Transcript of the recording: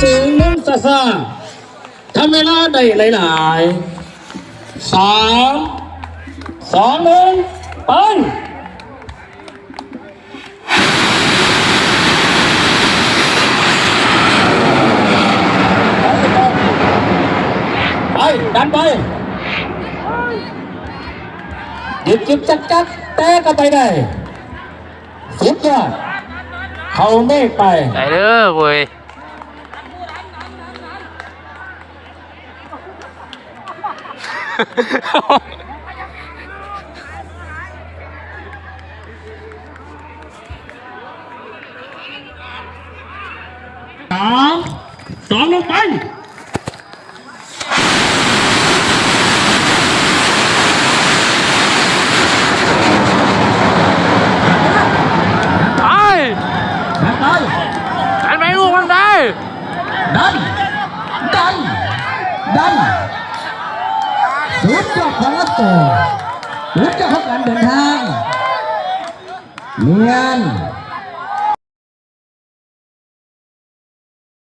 ฟ้าซาทำเวลาได้หลายๆสามสองหนึ่งไปไปดันไปหยิบหยิบจักจักแต่ก็ไปได้สุดยอดเขาเมฆไปได้เด้อเว้ย สามสองลงไป ไป ดันไป อันไปลูกมันได้ ดัน ดัน สุดยอดของอัตโตสุดยอดของการเดินทางเนียน